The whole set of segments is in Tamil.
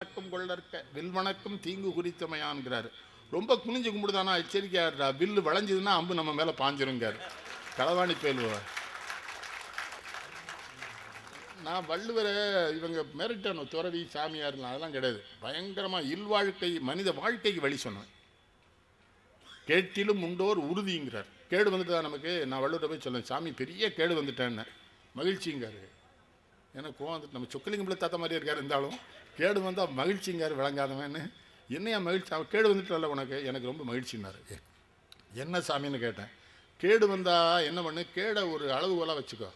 வணக்கம் கொள்ளற்க வில் வணக்கம் தீங்கு குறித்தமையான்கிறாரு. ரொம்ப குனிஞ்சு கும்பிடுதானா எச்சரிக்கையாருடா வில்லு வளைஞ்சதுன்னா அம்பு நம்ம மேலே பாஞ்சிருங்கார் களவாணி பேல்வார் நான் வள்ளுவரை இவங்க மிரட்டணும் துறவி சாமியார்லாம் அதெல்லாம் கிடையாது. பயங்கரமாக இல்வாழ்க்கை மனித வாழ்க்கைக்கு வழி சொன்னேன் கேட்டிலும் உண்டோர் உறுதிங்கிறார். கேடு வந்துட்டா நமக்கு? நான் வள்ளுவரை போய் சொல்லேன் சாமி பெரிய கேடு வந்துட்டேன்னு. மகிழ்ச்சிங்காரு எனக்கு கோவம் வந்துட்டு நம்ம சொக்கலிங்கம் பிள்ளை தாத்தா மாதிரியே இருக்கார் இருந்தாலும் கேடு வந்தால் மகிழ்ச்சிங்கார் விளங்காதவன்னு என்னையா மகிழ்ச்சி அவன் கேடு வந்துட்டுல உனக்கு? எனக்கு ரொம்ப மகிழ்ச்சின்னாரு. என்ன சாமின்னு கேட்டேன். கேடு வந்தால் என்ன பண்ணு? கேடை ஒரு அளவுகோலாக வச்சுக்கோ.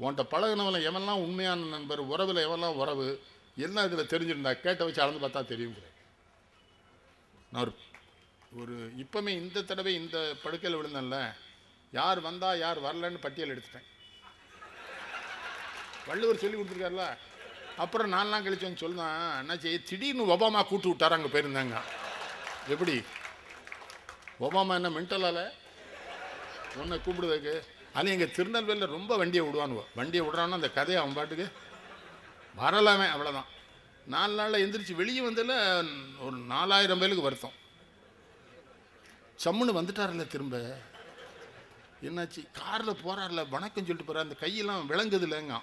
உன்கிட்ட பழகினவன் எவன்லாம் உண்மையான நண்பர் உறவில் எவெல்லாம் உறவு என்ன இதில் தெரிஞ்சிருந்தா கேட்டை வச்சு அளந்து பார்த்தா தெரியும். நான் ஒரு ஒரு இப்போமே இந்த தடவை இந்த படுக்கையில் விழுந்தேன்ல. யார் வந்தால் யார் வரலன்னு பட்டியல் எடுத்துட்டேன். வள்ளுவர் சொல்லி கொடுத்துருக்காருல. அப்புறம் நாலாம் நாள் கழிச்சு வந்து சொல்லுதான் என்னாச்சு திடீர்னு ஒபாமா கூட்டு விட்டார் அங்கே போயிருந்தாங்க. எப்படி? ஒபாமா என்ன மென்டலால உன்னை கூப்பிடுவதுக்கு அது எங்கள் திருநெல்வேலியில் ரொம்ப வண்டியை விடுவானுவோ. வண்டியை விடுறான்னு அந்த கதையை அவன் பாட்டுக்கு வரலாமே அவ்வளோதான் நாலு நாளில் எந்திரிச்சு வெளியே வந்ததில் ஒரு நாலாயிரம் பேருக்கு வருத்தம். சம்முன்னு வந்துட்டார்ல திரும்ப. என்னாச்சு? காரில் போகிறார்ல வணக்கம் சொல்லிட்டு போகிறார் அந்த கையெல்லாம் விளங்குது இல்லைங்க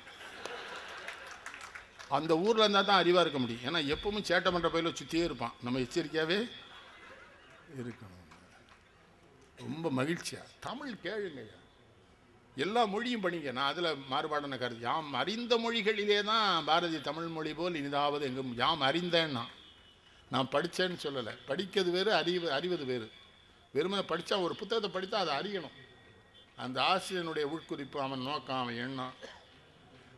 அந்த ஊரில் இருந்தால் தான் அறிவாக இருக்க முடியும். ஏன்னா எப்பவும் சேட்டை பண்ணுற பயில சுற்றியே இருப்பான். நம்ம எச்சரிக்கையாகவே இருக்கணும். ரொம்ப மகிழ்ச்சியாக தமிழ் கேளுங்கய்யா. எல்லா மொழியும் பண்ணிக்க நான் அதில் மாறுபாடான கருத்து யாம் அறிந்த மொழிகளிலே தான் பாரதி தமிழ் மொழி போல் இனிதாவது எங்கும். யாம் அறிந்தேன்னா நான் படித்தேன்னு சொல்லலை. படிக்கிறது வேறு அறிவு அறிவது வேறு. வெறுமனை படித்தா ஒரு புத்தகத்தை படித்தா அதை அறியணும். அந்த ஆசிரியனுடைய உட்குறிப்பு அவன் நோக்கம் அவன் எண்ணம்.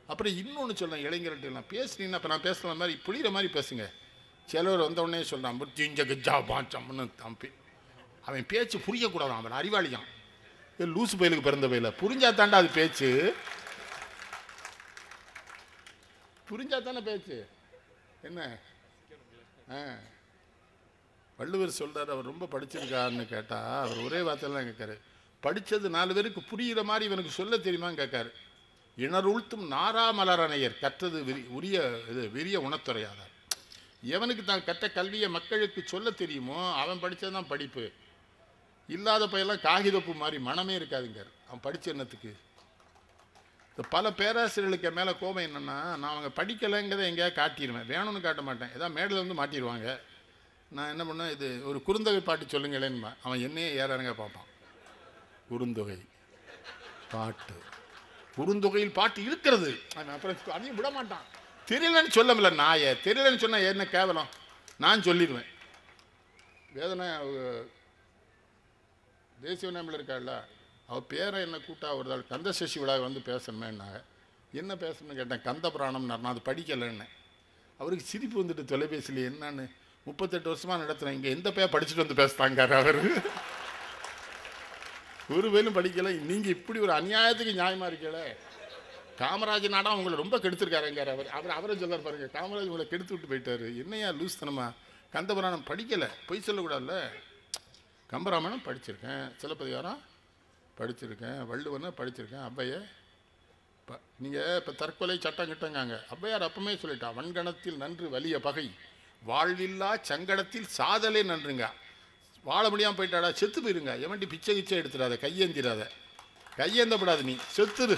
அப்புறம் இன்னொன்று சொல்கிறேன் இளைஞர்கிட்டலாம் பேசுனீங்கன்னா இப்போ நான் பேசுகிற மாதிரி புரியுற மாதிரி பேசுங்க. சிலவர் வந்தவுடனே சொல்கிறான் புத்திஞ்ச கஜா பாச்சம்னு தம்பி அவன் பேச்சு புரியக்கூடாதான் அவன் அறிவாளியான் இது லூசு பயிலுக்கு பிறந்த பயில? புரிஞ்சா தாண்டா அது பேச்சு? புரிஞ்சா தானே பேச்சு? என்ன? ஆ. வள்ளுவர் சொல்கிறார் அவர் ரொம்ப படிச்சிருக்காருன்னு கேட்டால் அவர் ஒரே வார்த்தையெல்லாம் கேட்காரு. படித்தது நாலு பேருக்கு புரியுற மாதிரி இவனுக்கு சொல்ல தெரியுமான்னு கேட்காரு. இணருழ்த்தும் நாரா மலரணையர் கற்றது விரி உரிய இது விரிய உணத்துறையாதார் எவனுக்கு தான் கற்ற கல்வியை மக்களுக்கு சொல்ல தெரியுமோ அவன் படித்தது தான் படிப்பு. இல்லாத பையெல்லாம் காகிதப்பு மாதிரி மனமே இருக்காதுங்கார். அவன் படித்த என்னத்துக்கு இந்த பல பேராசிரியர்களுக்கு மேலே கோபம் என்னென்னா நான் அவங்க படிக்கலைங்கிறத எங்கேயாவது காட்டிடுவேன் வேணும்னு காட்ட மாட்டேன். ஏதாவது மேடையில் வந்து மாட்டிடுவாங்க நான் என்ன பண்ணேன் இது ஒரு குறுந்தொகை பாட்டு சொல்லுங்களேன்னு அவன் என்னையே ஏறாருங்க பார்ப்பான். குறுந்தொகை பாட்டு. குறுந்தொகையில் பாட்டு இருக்கிறது அப்புறம் அதையும் விட மாட்டான். தெரியலன்னு சொல்லமில்ல நாயை தெரியலன்னு சொன்னா என்ன கேவலம்? நான் சொல்லிடுவேன். வேதனை தேசிய நேமில் இருக்காள்ல அவள் பேரை என்ன கூட்டா ஒரு நாள் கந்த சசி விழா வந்து பேசணுமேன்னாங்க. என்ன பேசணும்னு கேட்டேன். கந்த புராணம் நான் அது படிக்கலைன்னு. அவருக்கு சிரிப்பு வந்துட்டு தொலைபேசியில் என்னன்னு முப்பத்தெட்டு வருஷமாக நடத்துகிறேன் இங்கே எந்த பேர் படிச்சுட்டு வந்து பேசுகிறாங்கார் அவர்? ஒரு வேலும் படிக்கலை நீங்கள் இப்படி ஒரு அநியாயத்துக்கு நியாயமாக இருக்கல காமராஜ் நாடா உங்களை ரொம்ப கெடுத்துருக்காருங்கார் அவர். அவர் அவரை சொல்ல பாருங்க காமராஜ் உங்களை கெடுத்து விட்டு போயிட்டாரு. என்னையா லூஸ் தனமா? கந்தபுராணம் படிக்கலை. பொய் சொல்லக்கூடாதுல்ல? கம்பராமாயணம் படிச்சிருக்கேன். சிலப்பதிகாரம் படிச்சிருக்கேன். வள்ளுவனை படிச்சிருக்கேன். அவ்வையை இப்போ நீங்கள் இப்போ தற்கொலை சட்டம் கிட்டங்காங்க. அவ்வையார் அப்பமே சொல்லிட்டா வன்கணத்தில் நன்று வலிய பகை வாழ்வில்லா சங்கடத்தில் சாதலே நன்றுங்க. வாழ முடியாமல் போயிட்டாடா செத்து போயிருங்க. எவன்டி பிச்சை கிச்சை எடுத்துடாத கையேந்திராத. கையேந்தப்படாது நீ செத்துரு.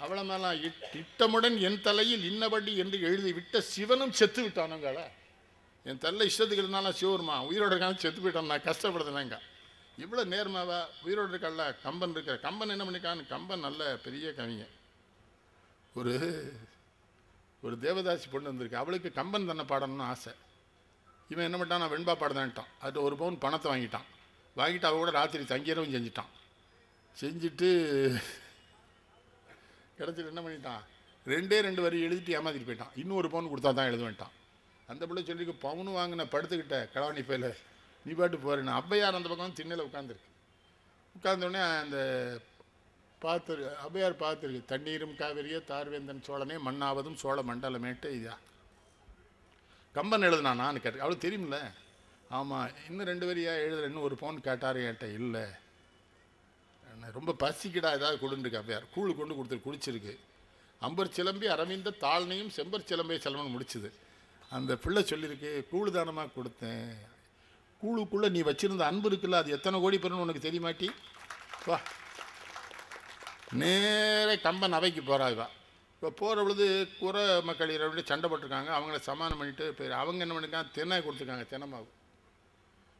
அவள மேலாம் இட்- இட்டமுடன் என் தலையில் இன்னபடி என்று எழுதி விட்ட சிவனும் செத்து விட்டானுங்கள என் தலை இஷ்டத்துக்கு இருந்தாலும் சிவருமா உயிரோட இருக்காங்க செத்து போயிட்டான் நான் கஷ்டப்படுதுனேங்க இவ்வளோ நேர்மாவா உயிரோடு இருக்கல கம்பன் இருக்கிற கம்பன் என்ன பண்ணிக்கான்னு கம்பன் நல்ல பெரிய கவிஞன் ஒரு ஒரு தேவதாசி பொண்ணு வந்திருக்கு அவளுக்கு கம்பன் தன்னை பாடணும்னு ஆசை. இவன் என்ன பண்ணிட்டான்? நான் வெண்பா பாடுதான்ட்டான் அது ஒரு பவுன் பணத்தை வாங்கிட்டான். வாங்கிட்டு அவ கூட ராத்திரி தங்கியறவும் செஞ்சிட்டான். செஞ்சுட்டு கிடச்சிட்டு என்ன பண்ணிட்டான்? ரெண்டே ரெண்டு வரி எழுதிட்டு ஏமாத்திட்டு போயிட்டான். இன்னும் ஒரு பவுன் கொடுத்தா தான் எழுதுவேன்ட்டான் அந்த பிள்ளை சொல்லிக்கு பவுன் வாங்கின படுத்துக்கிட்ட கடவாணி பையில. நீ பாட்டு போறேன்னு. அப்பையார் அந்த பக்கம் திண்ணையில் உட்காந்துருக்கு உட்கார்ந்தோடனே அந்த பார்த்துரு ஔவையார் பார்த்துருக்கு தண்ணீரும் காவிரியே தார்வேந்தன் சோழனே மண்ணாவதும் சோழ மண்டலமேட்டு இதா கம்பன் எழுதுனானான்னு நான் கேட்டேன் அவளுக்கு தெரியுமில்ல ஆமாம் இன்னும் ரெண்டு வரியா எழுதுற இன்னும் ஒரு ஃபோன் கேட்டார் என்கிட்ட இல்லை. என்ன ரொம்ப பசிக்கடா ஏதாவது கொடுந்துருக்கு அப்படியார் கூழ் கொண்டு கொடுத்துரு குடிச்சிருக்கு. அம்பர் சிலம்பி அரவிந்த தாழ்னையும் செம்பர் சிலம்பை செலவன் முடிச்சுது. அந்த பிள்ளை சொல்லியிருக்கு கூழு தானமாக கொடுத்தேன். கூழுக்குள்ளே நீ வச்சுருந்த அன்பு இருக்குல்ல அது எத்தனை கோடி பெறணும் உனக்கு தெரியுமாட்டி வா. நேரே கம்பன் அவைக்கு போகிறா இவா. இப்போ போகிற பொழுது குறை மக்கள் இரண்டு சண்டை போட்டிருக்காங்க. அவங்கள சமாதானம் பண்ணிட்டு போய் அவங்க என்ன பண்ணிருக்காங்க? தென்னை கொடுத்துருக்காங்க தென்னமாவு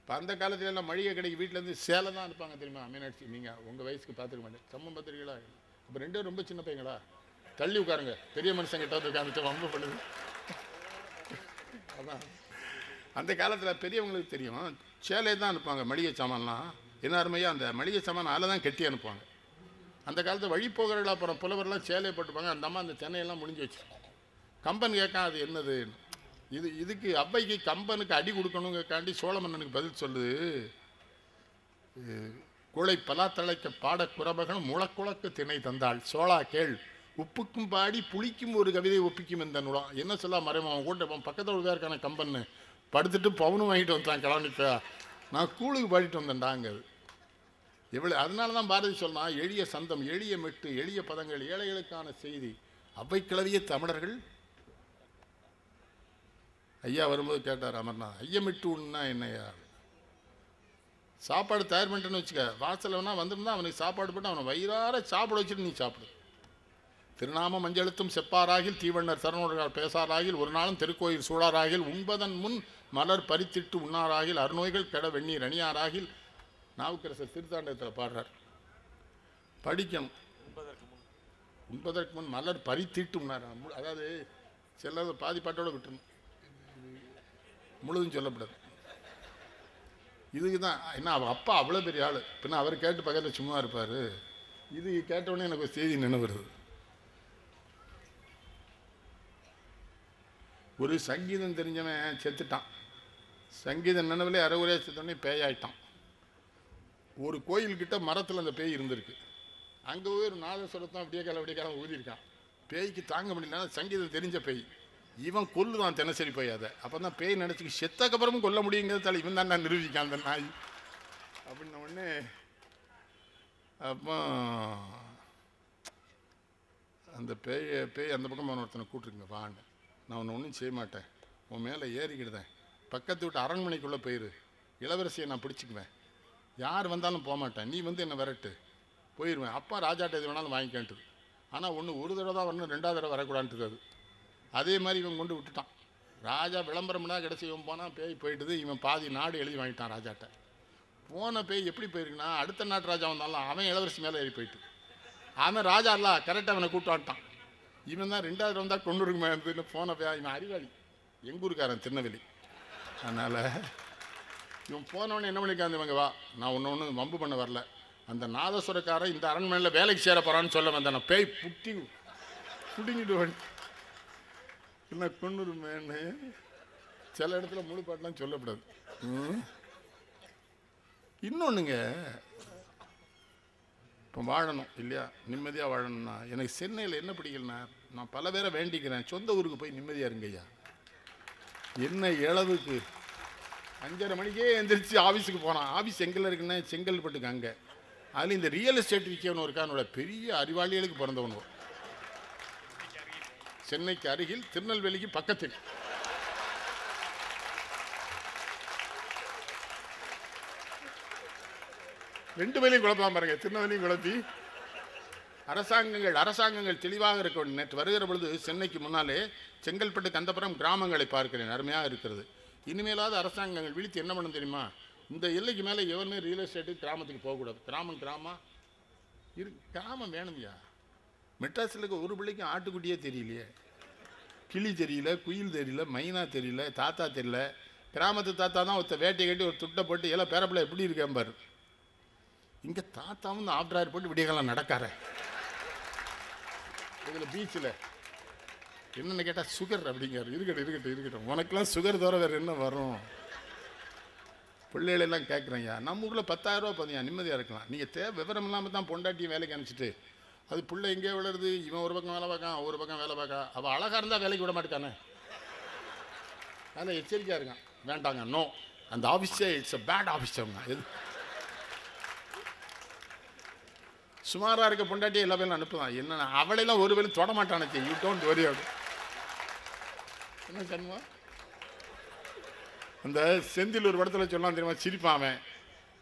இப்போ அந்த காலத்துல எல்லாம் மளிகை கடைக்கு வீட்டிலேருந்து சேலை தான் அனுப்பாங்க தெரியுமா? மீனாட்சி நீங்கள் உங்கள் வயசுக்கு பார்த்துக்க மாட்டேன். சம்மம் பார்த்துருக்கீங்களா இப்போ ரெண்டும் ரொம்ப சின்ன பையங்களா? தள்ளி உட்காருங்க. பெரிய மனுஷங்கிட்ட வந்து உட்காந்துட்டு வம்பு பண்ணுது அதான். அந்த காலத்தில் பெரியவங்களுக்கு தெரியும். சேலை தான் அனுப்புவாங்க மளிகை சாமான்லாம். என்ன அருமையாக அந்த மளிகை சாமான் அதில் தான் கட்டி அனுப்புவாங்க. அந்த காலத்தில் வழி போகிறவர்கள் அப்புறம் புலவர்லாம் சேலையை போட்டுப்பாங்க அந்த அம்மா அந்த சென்னையெல்லாம் முடிஞ்சு வச்சு கம்பன் கேட்கான் அது என்னது? இது இதுக்கு அவ்வைக்கு கம்பனுக்கு அடி கொடுக்கணுங்கக்காண்டி சோழமன்னனுக்கு பதில் சொல்லுது குளை பலாத்தழைக்க பாட குரபகன் முளக்குளக்கு திணை தந்தாள். சோழா கேள் உப்புக்கும் பாடி புளிக்கும் ஒரு கவிதை ஒப்பிக்கும் இந்த நுடம் என்ன சொல்ல மறைமா அவன் கூட பக்கத்தில் தான் இருக்கான கம்பன்னு. படுத்துட்டு பவுனும் வாங்கிட்டு வந்தான் கிளம்பிட்டு நான் கூலுக்கு பாடிட்டு வந்தேன்டாங்க அது எவ்வளோ அதனால தான் பாரதி சொன்னான் எளிய சந்தம் எளிய மெட்டு எளிய பதங்கள் ஏழைகளுக்கான செய்தி. அவை கிளவிய தமிழர்கள்? ஐயா வரும்போது கேட்டார் அமர்நாத் ஐயமிட்டு உண்ணா என்னையா சாப்பாடு தயார் பண்ணிட்டேன்னு வச்சுக்க வாசல் வேணா வந்திருந்தா அவனுக்கு சாப்பாடு போட்டு அவனை வயிறார சாப்பிட வச்சுட்டு நீ சாப்பிடு. திருநாம மஞ்சளுத்தும் செப்பாராகில் தீவண்ணர் சரணோடர்கள் பேசாராகில் ஒரு நாளும் திருக்கோயில் சூழாராகில் உண்பதன் முன் மலர் பறித்திட்டு உண்ணாராகில் அறுநோய்கள் கெட வெந்நீர் அணியாராகில் நாவுக்கரசர் திருத்தாண்டகத்தில் பாடுறார். படிக்கணும். உண்பதற்கு முன். மலர் பறித்திட்டு உண்ணார் மு- அதாவது சிலது பாதி பாட்டோட விட்டுணும் முழுதும் சொல்லப்படாது. இதுக்கு தான் என்ன அவ அப்பா அவ்வளோ பெரிய ஆள். பின்ன அவர் கேட்டு பக்கத்தில் சும்மா இருப்பார். இது கேட்டவுடனே எனக்கு ஒரு செய்தி நினைவு வருது. ஒரு சங்கீதம் தெரிஞ்சவன் செத்துட்டான். சங்கீதம் நினைவுலே அரைகுறையாக செத்தோடனே பேயாயிட்டான். ஒரு கோயில்கிட்ட மரத்தில் அந்த பேய் இருந்திருக்கு. அங்கே போய் ஒரு நாதஸ்வரத்தான் அப்படியே கால அப்படியே காலம் ஊதியிருக்கான் பேய்க்கு தாங்க முடியலன்னா சங்கீதம் தெரிஞ்ச பேய். இவன் கொல்லுதான் தினசரி போய் அதை. அப்போ தான் பேய் நினச்சிக்கு செத்தக்கப்புறமும் கொல்ல முடியுங்கிறதால இவன் தான் நிரூபிக்கான் அந்த நாய். அப்படின்ன உடனே அப்போ அந்த பேய பேய் அந்த பக்கம் அவன் ஒருத்தனை கூப்பிட்டுருங்க வாங்க. நான் ஒன்று ஒன்றும் செய்ய மாட்டேன். உன் மேலே ஏறிக்கிடுதேன். பக்கத்து வீட்டு அரண்மனைக்குள்ளே போயிரு. இளவரசியை நான் பிடிச்சிக்குவேன். யார் வந்தாலும் போக மாட்டேன் நீ வந்து என்னை விரட்டு. போயிடுவேன் அப்பா ராஜாட்ட எது வேணாலும் வாங்கிக்கேன்ட்டு. ஆனால் ஒன்று ஒரு தடவை தான் வரணும் ரெண்டாவது தடவை வரக்கூடாதுன்றது அது அதே மாதிரி இவன் கொண்டு விட்டுட்டான். ராஜா விளம்பரம்னா கிடச்சி இவன் போனால் பேய் போயிட்டுது. இவன் பாதி நாடு எழுதி வாங்கிட்டான் ராஜாட்ட. போன பேய் எப்படி போயிருக்குன்னா அடுத்த நாட்டு ராஜா வந்தாலும் அவன் இளவரசி மேலே ஏறி போயிட்டு. அவன் ராஜா இல்ல கரெக்டாக அவனை கூப்பிட்டு இவன் தான் ரெண்டாவது வந்தால் கொண்டு இருக்குமே போன பேய்? இவன் அறிவாளி. எங்கூருக்காரன் திருநெல்வேலி. அதனால் இவன் போனவொடனே என்ன பண்ணிக்காந்து இவங்க வா. நான் ஒன்று ஒன்று வம்பு பண்ண வரல. அந்த நாதஸ்வரக்காரன் இந்த அரண்மனையில் வேலைக்கு சேர போகிறான்னு சொல்ல வந்தேன். நான் பேய் புட்டி புடிங்கிட்டு என்ன கொண்டுருமேன்னு சில இடத்துல முழு பாட்டெலாம் சொல்லப்படாது. ம். இன்னொன்றுங்க இப்போ வாழணும் இல்லையா? நிம்மதியாக வாழணும்னா. எனக்கு சென்னையில் என்ன பிடிக்கலண்ணா நான் பல பேரை வேண்டிக்கிறேன். சொந்த ஊருக்கு போய் நிம்மதியாக இருங்கய்யா. என்ன இளவுக்கு அஞ்சரை மணிக்கே எந்திரிச்சு ஆஃபீஸுக்கு போனான். ஆஃபீஸ் எங்கே இருக்குன்னா செங்கல்பட்டுக்கு அங்கே. அதில் இந்த ரியல் எஸ்டேட் விற்கவன் இருக்கானோட பெரிய அறிவாளிகளுக்கு பிறந்தவன் சென்னைக்கு அருகில் திருநெல்வேலிக்கு பக்கத்தில். ரெண்டு வேலையும் குழப்பலாம் பாருங்க. திருநெல்வேலியும் குழப்பி. அரசாங்கங்கள் அரசாங்கங்கள் தெளிவாக இருக்க நேற்று வருகிற பொழுது சென்னைக்கு முன்னாலே செங்கல்பட்டு கந்தபுரம் கிராமங்களை பார்க்கிறேன். அருமையாக இருக்கிறது. இனிமேலாவது அரசாங்கங்கள் விழித்து என்ன பண்ணணும் தெரியுமா? இந்த எல்லைக்கு மேலே எவருமே ரியல் எஸ்டேட்டு கிராமத்துக்கு போகக்கூடாது. கிராமம் கிராமம்? இரு கிராமம் வேணும்யா. மெட்ராஸில் இருக்க ஒரு பிள்ளைக்கும் ஆட்டுக்குட்டியே தெரியலையே. கிளி தெரியல குயில் தெரியல மைனா தெரியல தாத்தா தெரியல. கிராமத்து தாத்தா தான் ஒருத்த வேட்டை கட்டி ஒரு துட்டை போட்டு எல்லாம் பேரப்பிள்ளை எப்படி இருக்கேன் பாரு. இங்கே தாத்தாவும் ஆப்டராயர் போட்டு விடியகாலம் நடக்கார இதில் பீச்சில் என்னென்னு கேட்டால் சுகர் அப்படிங்கிறார். இருக்கட்டும் இருக்கட்டும் இருக்கட்டும். உனக்கெல்லாம் சுகர் தவிர வேறு என்ன வரும்? பிள்ளைகளெல்லாம் கேட்குறேங்க நம்ம ஊரில் பத்தாயிரரூவா பதியா நிம்மதியாக இருக்கலாம். நீங்கள் தேவை விவரம் இல்லாமல் தான் பொண்டாட்டியும் வேலைக்கு அனுப்பிச்சிட்டு அது பிள்ளை எங்கேயோ விழுறது? இவன் ஒரு பக்கம் வேலை பார்க்கான் ஒரு பக்கம் வேலை பார்க்கா அவள் அழகாக இருந்தால் வேலைக்கு விட மாட்டேக்கானே அதில் எச்சரிக்கையாக இருக்கான். வேண்டாங்க நோ அந்த ஆஃபீஸே இட்ஸ் அ பேட் ஆஃபீஸ் அவங்க. எது? சுமாராக இருக்க பொண்டாட்டி எல்லா பேரும் அனுப்புதான். என்னென்ன அவளையெல்லாம் ஒரு வேலை தொட மாட்டானே யூ டோன்ட் வரி அப்படி என்ன சண்முகம் அந்த செந்தில் ஒரு படத்தில் சொல்லலாம் தெரியுமா? சிரிப்பான் அவன்.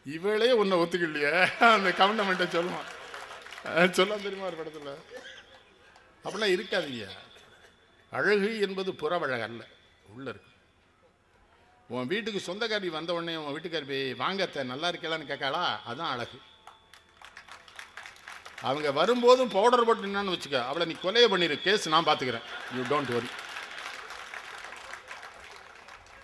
இவளே உன்னை ஒத்துக்கலையே. அந்த கவர்மெண்ட்டை சொல்லுவான். சொல்லலாம் தெரியுமா ஒரு படத்தில்? அப்படிலாம் இருக்காதீங்க. அழகு என்பது புறவழகு அல்ல. உள்ள இருக்கு. உன் வீட்டுக்கு சொந்தக்காரி வந்த உடனே உன் வீட்டுக்காரி போய் வாங்கத்த நல்லா இருக்கலான்னு கேட்காளா? அதுதான் அழகு. அவங்க வரும்போதும் பவுடர் போட்டு என்னன்னு வச்சுக்க. அவளை நீ கொலையை பண்ணிரு. கேஸ் நான் பார்த்துக்கிறேன் யூ டோன்ட் வரி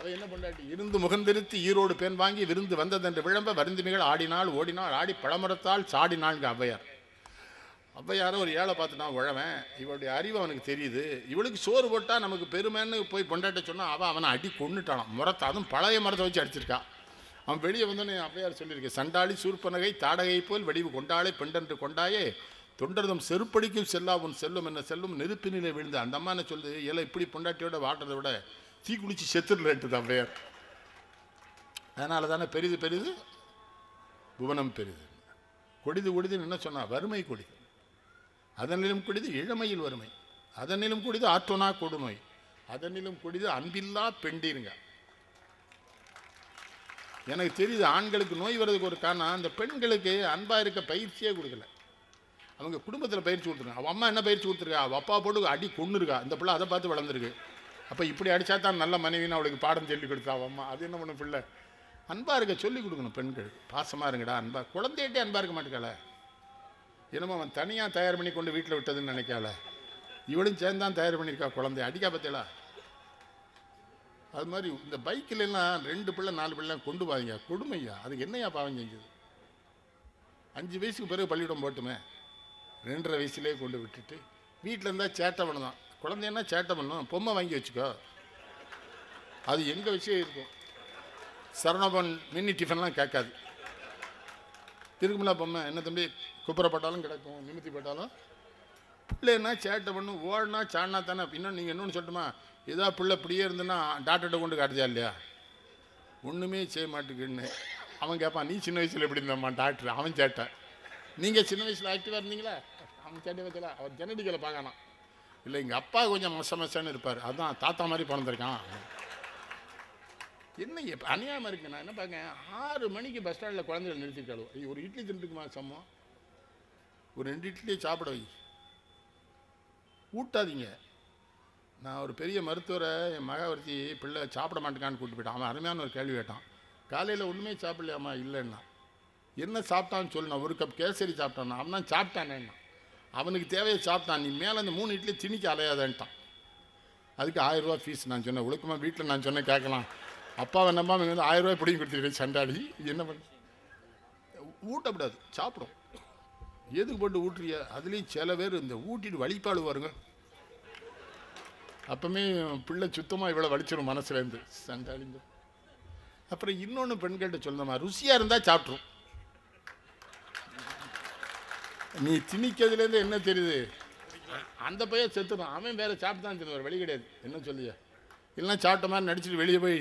அவ என்ன பொண்டாட்டி? இருந்து முகந்திருத்தி ஈரோடு பெண் வாங்கி விருந்து வந்ததென்று விளம்ப வருந்துமிகள் ஆடினாள் ஓடினாள் ஆடி பழமரத்தால் சாடினாள்ங்க ஔவையார். ஔவையாரை ஒரு ஏழை பார்த்து நான் உழவன் இவளுடைய அறிவு அவனுக்கு தெரியுது. இவளுக்கு சோறு போட்டால் நமக்கு பெருமைன்னு போய் பொண்டாட்ட சொன்னால் அவன் அவனை அடி கொண்டுட்டானான் முறத்தை அதுவும் பழைய மரத்தை வச்சு அடிச்சிருக்கா. அவன் வெளியே வந்தோடனே ஔவையார் சொல்லியிருக்கேன் சண்டாளி சூர்பனகை தாடகை போல் வடிவு கொண்டாளே பெண்டென்று கொண்டாயே தொண்டர்தம் செருப்படிக்கும் செல்லா உன் செல்லும் என்ன செல்லும் நெருப்பினிலே விழுந்து. அந்த அம்மா என்ன சொல்லுது? ஏழை இப்படி பொண்டாட்டியோட வாட்டுறத விட தீ குளிச்சு செத்துடலன்ட்டு வேர். அதனால தானே பெரிது பெரிது புவனம் பெரிது. கொடிது கொடிதுன்னு என்ன சொன்னா வறுமை கொடிது அதனிலும் கொடிது இளமையில் வறுமை. அதனிலும் கொடிது ஆற்றோனா கொடுநோய் அதனிலும் கொடிது அன்பில்லா பெண்டிருங்க. எனக்கு தெரியுது ஆண்களுக்கு நோய் வர்றதுக்கு ஒரு காரணம் அந்த பெண்களுக்கு அன்பா இருக்க பயிற்சியே கொடுக்கல. அவங்க குடும்பத்தில் பயிற்சி கொடுத்துருங்க அவள் அம்மா என்ன பயிற்சி கொடுத்துருக்கா? அவள் அப்பா போட்டு அடி கொண்டு இருக்கா இந்த பிள்ளை அதை பார்த்து வளர்ந்துருக்கு. அப்போ இப்படி அடிச்சா தான் நல்ல மனைவின்னு அவளுக்கு பாடம் சொல்லி கொடுத்தாவம்மா. அது என்ன பண்ண பிள்ளை? அன்பாக இருக்க சொல்லி கொடுக்கணும் பெண்கள். பாசமாக இருங்கடா அன்பாக குழந்தைகிட்டே அன்பாக இருக்க மாட்டேக்கால என்னமோ அவன் தனியாக தயார் பண்ணி கொண்டு வீட்டில் விட்டதுன்னு நினைக்கால இவளும் சேர்ந்து தான் தயார் பண்ணியிருக்கா குழந்தை அடிக்கா பத்தியலா? அது மாதிரி இந்த பைக்கிலெல்லாம் ரெண்டு பிள்ளை நாலு பிள்ளைலாம் கொண்டு பாதிங்க கொடுமையா? அதுக்கு என்னையா பாவம் செஞ்சது? அஞ்சு வயசுக்கு பிறகு பள்ளிக்கூடம் போட்டுமே. ரெண்டரை வயசுலேயே கொண்டு விட்டுட்டு வீட்டில் இருந்தால் சேட்டை பண்ணலாம் குழந்தைன்னா சேட்டை பண்ணும். பொம்மை வாங்கி வச்சுக்கோ. அது எங்கள் விஷயம் இருக்கும்? சரணபன் மினி டிஃபன்லாம் கேட்காது. இருக்குமில்ல பொம்மை என்ன தம்பி குப்புறப்பட்டாலும் கிடக்கும் நிமித்தி போட்டாலும். பிள்ளைன்னா சேட்டை பண்ணும் ஓடனா சாடினா தானே. இன்னும் நீங்கள் இன்னொன்று சொல்லட்டுமா? ஏதோ பிள்ளை இப்படியே இருந்துன்னா டாக்டர்கிட்ட கொண்டு காட்டுதா இல்லையா? ஒன்றுமே செய்ய மாட்டேங்குன்னு அவன் கேட்பான் நீ சின்ன வயசில் எப்படி இருந்தம்மா டாக்டர்? அவன் சேட்டை. நீங்கள் சின்ன வயசில் ஆக்டிவாக இருந்தீங்களா? அவன் சேட்டை வச்சல அவர் ஜெனடிக்கலை பார்க்கணும் இல்லை எங்கள் அப்பா கொஞ்சம் மச மசன்னு இருப்பார். அதான் தாத்தா மாதிரி பிறந்திருக்கான் என்ன எப்போ அநியாயமாக இருக்கு. நான் என்ன பார்க்கேன் ஆறு மணிக்கு பஸ் ஸ்டாண்டில் குழந்தைகள் நிறுத்திட்டாலும் ஐயோ ஒரு இட்லி தின்றுக்குமா சம்மம் ஒரு ரெண்டு இட்லியே சாப்பிட வை. ஊட்டாதீங்க. நான் ஒரு பெரிய மருத்துவரை என் மக ஒருத்தி பிள்ளை சாப்பிட மாட்டேங்கான்னு கூப்பிட்டு போயிட்டான். அவன் அருமையான ஒரு கேள்வி கேட்டான். காலையில் ஒன்றுமே சாப்பிடலையாம்மா? இல்லைன்னா. என்ன சாப்பிட்டான்னு சொல்லணும் ஒரு கப் கேசரி சாப்பிட்டானா அவன் தான் சாப்பிட்டானேன்னா. அவனுக்கு தேவையை சாப்பிட்டான். நீ மேலே அந்த மூணு இட்லி திணிக்க அலையாதன்ட்டான். அதுக்கு ஆயிரரூவா ஃபீஸ் நான் சொன்னேன். ஒழுக்கமாக வீட்டில் நான் சொன்னேன் கேட்கலாம். அப்பாவை நம்ம இங்க வந்து ஆயிரம் ரூபாய் பிடிங்கி கொடுத்துருக்கேன் சண்டாடி என்ன பண்ண? ஊட்டக்கூடாது சாப்பிடும். எதுக்கு போட்டு ஊட்டுறிய? அதுலேயும் சில பேர் இந்த ஊட்டிட்டு வழிபாடு வருங்க அப்பவுமே பிள்ளை சுத்தமாக இவ்வளோ வலிச்சிடும் மனசுலேருந்து சண்டாளிங்க. அப்புறம் இன்னொன்று பெண்கள்கிட்ட சொல்லணுமா ருசியாக இருந்தால் சாப்பிட்ரும் நீ திணிக்கிறதுலேருந்து என்ன தெரியுது? அந்த பையன் செத்துடும் அவன் வேறு சாப்பிட்டு தான் தெரியும் வழி கிடையாது. என்ன சொல்லியா இல்லைன்னா சாப்பிட்ட மாதிரி நடிச்சுட்டு வெளியே போய்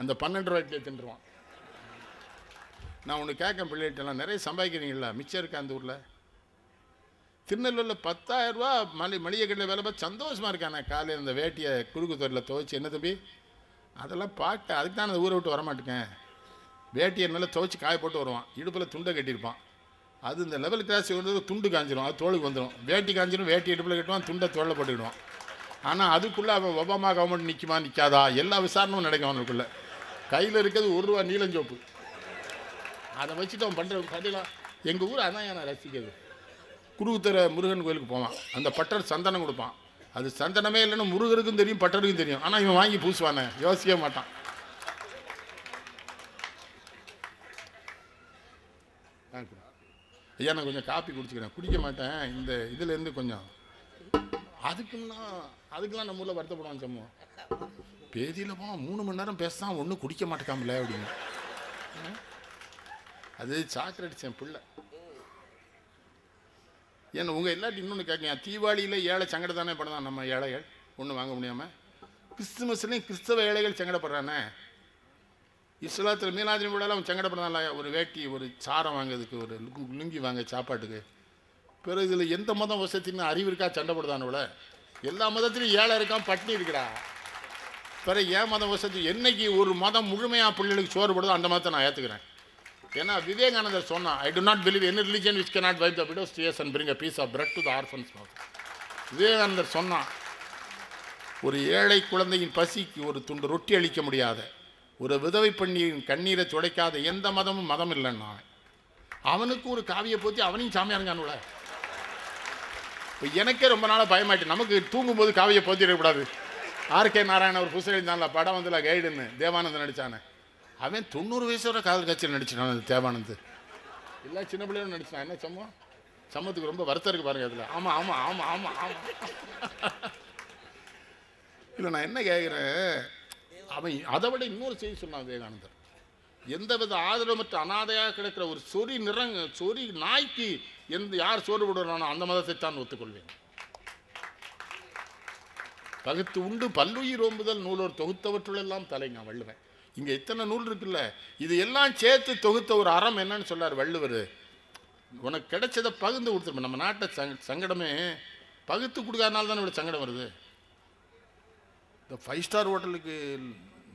அந்த பன்னெண்டு ரூபாய்க்கு தின்றுவான் நான் ஒன்று கேட்கேன் பிள்ளைகிட்டலாம் நிறைய சம்பாதிக்கிறீங்களா? மிச்சம் இருக்கா அந்த ஊரில்? திருநெல்வேலியில் பத்தாயிரம் ரூபா மளி மளிகை கடையில் வேலை பார்த்து சந்தோஷமாக இருக்கானே. காலையில் இந்த வேட்டியை குறுக்கு தோரில் துவைச்சி என்ன தம்பி? அதெல்லாம் பார்க்க அதுக்கு தான் அந்த ஊரை விட்டு வரமாட்டேங்க. வேட்டியை நல்லா துவைச்சி காய போட்டு வருவான். இடுப்பில் துண்டை கட்டியிருப்பான். அது இந்த லெவல் கிராசி வந்து துண்டு காஞ்சிடும் அது தோலுக்கு வந்துடும் வேட்டி காஞ்சிடும் வேட்டி இடுப்பில் கட்டுவான் துண்டை தோளில் போட்டுக்கிடுவான். ஆனால் அதுக்குள்ளே அவன் ஒபாமா கவர்மெண்ட் நிற்குமா நிற்காதா எல்லா விசாரணையும் நடக்கும் அவனுக்குள்ளே. கையில் இருக்கிறது ஒரு ரூபா நீலஞ்சோப்பு அதை வச்சுட்டு அவன் பண்ணுற கதையெல்லாம் எங்கள் ஊர் அதான் நான் ரசிக்கிறது. குருகுத்தர முருகன் கோயிலுக்கு போவான். அந்த பட்டர் சந்தனம் கொடுப்பான். அது சந்தனமே இல்லைன்னா முருகருக்கும் தெரியும் பட்டருக்கும் தெரியும். ஆனால் இவன் வாங்கி பூசுவானே. யோசிக்கவே மாட்டான். ஐயா நான் கொஞ்சம் காப்பி குடிச்சுக்கிறேன். குடிக்க மாட்டேன். இந்த இதுலேருந்து கொஞ்சம். அதுக்குலாம் அதுக்கெல்லாம் நம்ம ஊரில் வருத்தப்படுவாங்க சம்மோ பேதியில் போ மூணு மணி நேரம் பேசினா ஒன்றும் குடிக்க மாட்டேக்காமல அப்படின்னு. அது சாக்லேட்ஸ் என் பிள்ளை. ஏன்னா உங்கள் எல்லாத்தையும் இன்னொன்று கேட்குங்க தீபாவளியில் ஏழை சங்கடம் தானே படம் நம்ம ஏழைகள். ஒன்றும் வாங்க முடியாமல் கிறிஸ்துமஸ்லேயும் கிறிஸ்தவ ஏழைகள் சங்கடப்படுறானே. இஸ்லாத்தில் மீனாஜினி விழாவில் அவன் சங்கடப்படுறான்ல. ஒரு வேட்டி ஒரு சாரம் வாங்கிறதுக்கு ஒரு லுங்கு- லுங்கி வாங்க சாப்பாட்டுக்கு. பிறகு இதில் எந்த மதம் வசத்தின்னு அறிவு இருக்கா? சண்டைப்படுதான்னு போடுதானுல எல்லா மதத்திலையும் ஏழை இருக்கான் பட்டினி இருக்கிறா பிறகு ஏன் மதம் வசதி? என்னைக்கு ஒரு மதம் முழுமையாக பிள்ளைகளுக்கு சோறுபடுதோ அந்த மதத்தை நான் ஏற்றுக்கிறேன் ஏன்னா விவேகானந்தர் சொன்னான் I do not believe any religion which can not wipe the widow's tears and bring a piece of bread to the orphan's mouth. விவேகானந்தர் சொன்னான் ஒரு ஏழை குழந்தையின் பசிக்கு ஒரு துண்டு ரொட்டி அளிக்க முடியாத. ஒரு விதவை பெண்ணின் கண்ணீரை துடைக்காத எந்த மதமும் மதம் இல்லைன்னா அவனுக்கு ஒரு காவியை போத்தி அவனையும் சாமியாருங்கானுல இப்போ எனக்கே ரொம்ப நாளாக பயமாயிட்டு நமக்கு தூங்கும்போது காவியை போத்திடக்கூடாது ஆர்கே நாராயணன் ஒரு புதுசு எழுந்தான்ல படம் வந்துல கைடுன்னு தேவானந்தன் நடித்தானே அவன் தொண்ணூறு வயசு வரை காதல் கட்சியில் நடிச்சிட்டான் அந்த தேவானந்த். இல்லை சின்ன பிள்ளைகளும் நடிச்சான் என்ன சம்மம் சம்மத்துக்கு ரொம்ப வருத்தம் இருக்குது பாருங்க அதில். ஆமாம் ஆமாம் ஆமாம் ஆமாம் ஆமாம் இல்லை நான் என்ன கேட்குறேன் அவன் அதை விட இன்னொரு செய்தி சொன்னான் விவேகானந்தர். எந்தவித ஆதரவற்ற அனாதையாக கிடைக்கிற ஒரு சொறி நிறங்க சொறி நாய்க்கு எந்த யார் சோறு விடுறானோ அந்த மதத்தை தான் ஒத்துக்கொள்வேன். பகுத்து உண்டு பல்லுயிர் ஓம்புதல் நூலோர் தொகுத்தவற்றுள்ளெல்லாம் தலைங்க வள்ளுவன். இங்கே இத்தனை நூல் இருக்குல்ல இது எல்லாம் சேர்த்து தொகுத்த ஒரு அறம் என்னன்னு சொல்லார் வள்ளுவர். உனக்கு கிடைச்சதை பகிர்ந்து கொடுத்துருப்பேன். நம்ம நாட்டை சங் சங்கடமே பகுத்து கொடுக்காதனால தானே இவ்வளோ சங்கடம் வருது? இந்த ஃபைவ் ஸ்டார் ஹோட்டலுக்கு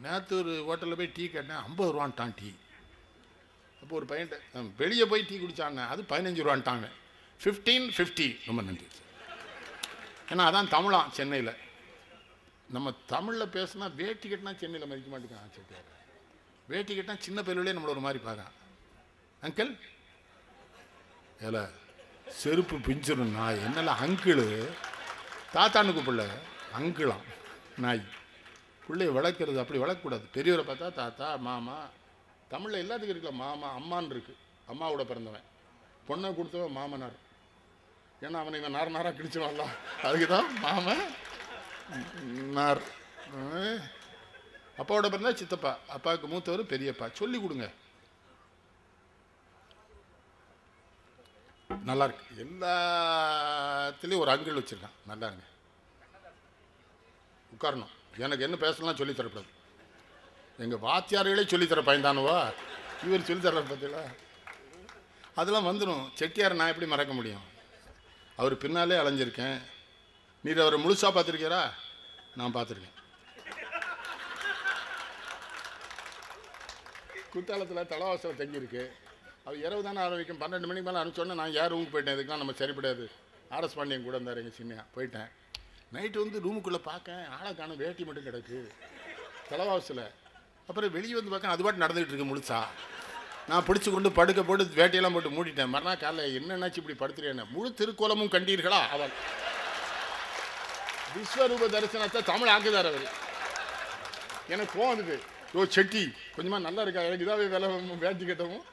நேற்று ஒரு ஹோட்டலில் போய் டீ கேட்டேன் ஐம்பது ரூபான்ட்டான் டீ. அப்போ ஒரு பையன்ட்ட வெளியே போய் டீ குடித்தாங்க அது பதினஞ்சு ரூபான்ட்டாங்க. ஃபிஃப்டீன் ஃபிஃப்டி ரொம்ப நன்றி ஏன்னா அதான் தமிழாம் சென்னையில். நம்ம தமிழில் பேசுனா வேட்டி கட்டினா சென்னையில் மதிக்க மாட்டேங்கான் செட்டியார் வேட்டி கட்டினா சின்ன பிள்ளையிலே நம்மளை ஒரு மாதிரி பார்க்கான் அங்கிள்? ஏல செருப்பு பிஞ்சிரும் நாய் என்னல அங்கிளு? தாத்தான்னு கூப்பிடல அங்கிளாம். நாய். பிள்ளைய வளர்க்குறது அப்படி வளர்க்கக்கூடாது. பெரியவரை பார்த்தா தாத்தா மாமா தமிழில் எல்லாத்துக்கும் இருக்கல மாமா அம்மான்னு இருக்குது அம்மாவோட பிறந்தவன். பொண்ணை கொடுத்தவன் மாமனார். ஏன்னா அவனை இவன் நார் நாராக கிழிச்சிடுவான்ல அதுக்கு தான் மாமன் நார். அப்பாவோட பிறந்தா சித்தப்பா. அப்பாவுக்கு மூத்தவர் பெரியப்பா. சொல்லி கொடுங்க. நல்லா இருக்கு. எல்லாத்துலேயும் ஒரு அங்கிள் வச்சிருக்கான். நல்லா இருங்க உட்காரணும். எனக்கு என்ன பேசலாம் சொல்லித்தரப்படாது எங்கள் வாத்தியார்களே சொல்லித்தர பயந்தானுவா? இவர் சொல்லித்தர பார்த்தீங்களா அதெல்லாம் வந்துடும் செட்டியார் நான் எப்படி மறக்க முடியும்? அவர் பின்னாலே அலைஞ்சிருக்கேன். நீர் அவரை முழுசாக பார்த்துருக்கீரா? நான் பார்த்துருக்கேன். குத்தாலத்தில் தலவாசல் தங்கியிருக்கு. அவர் இரவு தானே ஆரம்பிக்கும். பன்னெண்டு மணிக்கு மேலே அனுப்பிச்சோன்னே நான் யார் ஊருக்கு போயிட்டேன்? இதுக்கெலாம் நம்ம சரிப்படாது. ஆர்எஸ் பாண்டியன் கூட இருந்தார் எங்கள் சின்ன போயிட்டேன். நைட்டு வந்து ரூமுக்குள்ளே பார்க்க ஆளை காணும் வேட்டி மட்டும் கிடக்கு. தலைவாசில். அப்புறம் வெளியே வந்து பார்க்க அது பாட்டு நடந்துகிட்டு இருக்கு முழுசா. நான் பிடிச்சி கொண்டு படுக்க போட்டு வேட்டையெல்லாம் போட்டு மூடிட்டேன். மறுநாள் காலைல என்னென்னாச்சு இப்படி படுத்துறேன் முழு திருக்கோலமும் கண்டீர்களா அவன்? விஸ்வரூப தரிசனத்தை தமிழ் ஆக்குதார் அவர். எனக்கு கோவம் வந்துட்டு ஓ செட்டி கொஞ்சமாக நல்லா இருக்கா? எனக்கு இதாகவே வேலை வேட்டி கேட்டவும்.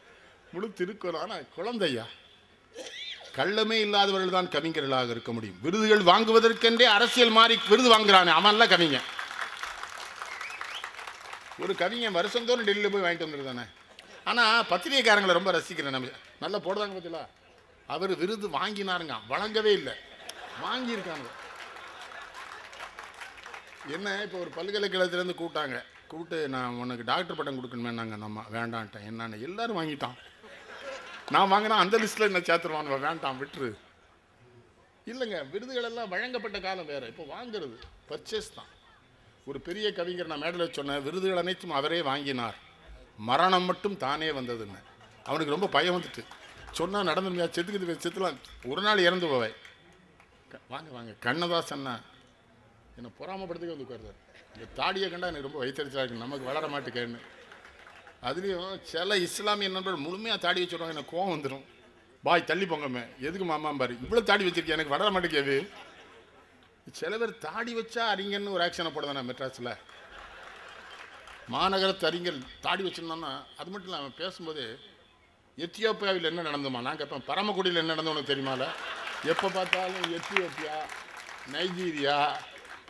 முழு திருக்குறள் ஆனால் குழந்தையா? கள்ளமே இல்லாதவர்கள் தான் கவிஞர்களாக இருக்க முடியும். விருதுகள் வாங்குவதற்கென்றே அரசியல் மாறி விருது வாங்குறானே அவன்ல கவிஞன். ஒரு கவிஞன் வருஷந்தோறும் டெல்லியில் போய் வாங்கிட்டு வந்துருதானே ஆனால் பத்திரிகைக்காரங்களை ரொம்ப ரசிக்கிறேன் நம்ம. நல்லா போடுறாங்க பார்த்தீங்களா அவர் விருது வாங்கினாருங்க. வழங்கவே இல்லை. வாங்கியிருக்காங்க. என்ன இப்போ ஒரு பல்கலைக்கழகத்துலேருந்து கூப்பிட்டாங்க. கூப்பிட்டு நான் உனக்கு டாக்டர் பட்டம் கொடுக்கணுமே நாங்கள் நம்ம வேண்டான்ட்டேன். என்னன்னு எல்லாரும் வாங்கிட்டான். நான் வாங்கினா அந்த லிஸ்ட்டில் என்ன சேர்த்துருவான் வேண்டாம் விட்டுரு. இல்லைங்க விருதுகள் எல்லாம் வழங்கப்பட்ட காலம் வேறு. இப்போ வாங்குறது பர்ச்சேஸ் தான். ஒரு பெரிய கவிஞர் நான் மேடலில் சொன்னேன் விருதுகள் அனைத்தும் அவரே வாங்கினார். மரணம் மட்டும் தானே வந்ததுன்னு. அவனுக்கு ரொம்ப பயம் வந்துட்டு. சொன்னால் நடந்துருமையா? செத்துக்குது செத்துலாம். ஒரு நாள் இறந்து போவை. வாங்க வாங்க. கண்ணதாசன்னா என்னை பொறாமப்படுத்துக்க வந்து உட்காருதார் இந்த தாடியை கண்டா எனக்கு ரொம்ப வயிற்றுச்சலாக இருக்கு. நமக்கு வளர மாட்டேக்கேன்னு. அதுலேயும் சில இஸ்லாமிய நண்பர் முழுமையாக தாடி வச்சுருவாங்க எனக்கு கோவம் வந்துடும் பாய் தள்ளி போங்கம்மே. எதுக்கு மாமா பாரு இவ்வளோ தாடி வச்சிருக்கேன் எனக்கு வளர மாட்டேங்குது சில பேர் தாடி வச்சா அறிஞர்னு ஒரு ஆக்ஷனை போடுதானே மெட்ராஸில். மாநகரத்து அறிஞர் தாடி வச்சிருந்தோன்னா அது மட்டும் இல்லாமல் பேசும்போது எத்தியோப்பியாவில் என்ன நடந்துமா நான் கேட்பேன் பரமக்குடியில் என்ன நடந்தோன்னு தெரியுமால? எப்போ பார்த்தாலும் எத்தியோப்பியா நைஜீரியா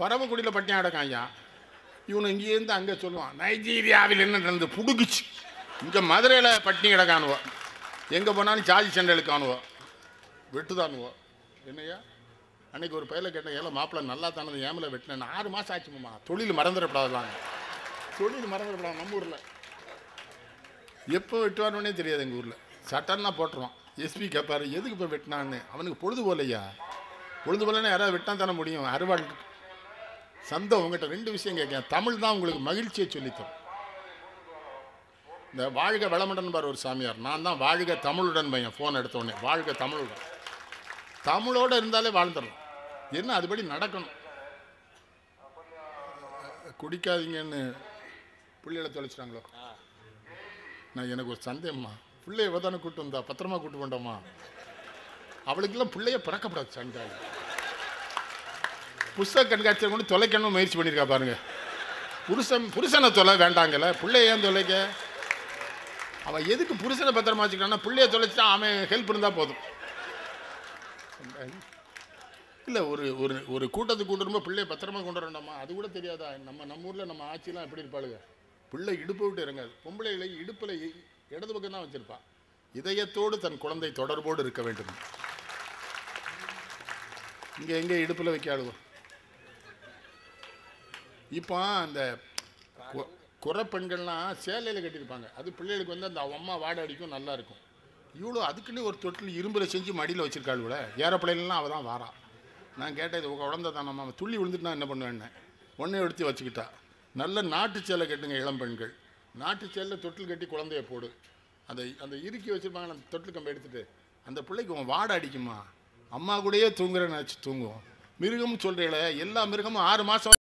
பரமக்குடியில் பட்டியம் அடக்கம் இவனு இங்கேருந்து அங்கே சொல்லுவான் நைஜீரியாவில் என்ன நடந்து புடுக்குச்சு இங்கே மதுரையில் பட்டினி காணுவோம் எங்கே போனாலும் சார்ஜ் சண்டையில் காணுவோ வெட்டுதானுவோம் என்னையா அன்னைக்கு ஒரு பையில கேட்டேன் ஏல மாப்பிள்ளை நல்லா தானது ஏமல வெட்டினேன் ஆறு மாதம் ஆச்சுமாம்மா தொழில் மறந்துடப்படாதுலாங்க தொழில் மறந்துடப்படாது நம்ம ஊரில். எப்போ வெட்டுவானே தெரியாது எங்கள் ஊரில். சட்டன்னா போட்டுருவான். எஸ்பி கேட்பாரு எதுக்கு இப்போ வெட்டினான்னு? அவனுக்கு பொழுது போலையா பொழுது போலன்னா யாராவது வெட்டினா தானே முடியும். அறுவாள் சந்தை உங்கள்கிட்ட ரெண்டு விஷயம் கேட்கேன் தமிழ் தான் உங்களுக்கு மகிழ்ச்சியை சொல்லித்தரும். இந்த வாழ்க வளமுடன் பார் ஒரு சாமியார். நான் தான் வாழ்க தமிழுடன் பையன் ஃபோன் எடுத்த உடனே வாழ்க தமிழுடன். தமிழோடு இருந்தாலே வாழ்ந்துடலாம். என்ன அதுபடி நடக்கணும்? குடிக்காதீங்கன்னு பிள்ளைகளை தொலைச்சிட்டாங்களோ? நான் எனக்கு ஒரு சந்தேகம்மா. பிள்ளைய தானே கூட்டு வந்தா? பத்திரமா கூப்பிட்டு வந்தோம்மா அவளுக்கெல்லாம் பிள்ளைய பிறக்கப்படாது சண்டாளி. புஸ்தக கண்காட்சியை கொண்டு தொலைக்கணும்னு முயற்சி பண்ணியிருக்கா பாருங்க. புருஷன் புருஷனை தொலை வேண்டாங்கல்ல பிள்ளைய ஏன் தொலைக்க? அவன் எதுக்கு புருஷனை பத்திரமா வச்சுக்கிறான்னா பிள்ளைய தொலைச்சிட்டா அவன் ஹெல்ப் இருந்தால் போதும். இல்லை ஒரு ஒரு ஒரு கூட்டத்துக்கு கூட்டு வரும்போது பிள்ளைய பத்திரமா கொண்டு வரணுமா அது கூட தெரியாதா? நம்ம நம்ம ஊரில் நம்ம ஆட்சிலாம் எப்படி இருப்பாளுங்க? பிள்ளை இடுப்பு விட்டு இறங்காது. பொம்பளைகளை இடுப்பில் இடது பக்கம் தான் வச்சுருப்பான் இதயத்தோடு தன் குழந்தை தொடர்போடு இருக்க வேண்டும். இங்கே எங்கே இடுப்பில் வைக்க ஆளுவோம் இப்போ அந்த குறை பெண்கள்லாம் சேலையில் கட்டியிருப்பாங்க. அது பிள்ளைகளுக்கு வந்து அந்த அம்மா வாடை அடிக்கும் நல்லா இருக்கும். இவ்வளோ அதுக்குன்னு ஒரு தொட்டில் இரும்பில் செஞ்சு மடியில் வச்சிருக்காளுவல ஏரோப்ளைன்லாம் அவள் தான் வாரா நான் கேட்டேன் இது உங்கள் குழந்தை தான் நம்ம துள்ளி விழுந்துட்டு நான் என்ன பண்ணுவேன்னு. ஒன்றே எடுத்து வச்சுக்கிட்டா. நல்ல நாட்டு சேலை கட்டுங்க இளம் பெண்கள். நாட்டு சேலையில் தொட்டில் கட்டி குழந்தைய போடு. அந்த அந்த இறுக்கி வச்சுருப்பாங்க அந்த தொட்டில் கம்பை எடுத்துட்டு அந்த பிள்ளைக்கு உன் வாடை அடிக்குமா? அம்மா கூடயே தூங்குறேன்னு வச்சு தூங்குவோம். மிருகம் சொல்கிறீங்களே எல்லா மிருகமும் ஆறு மாதம்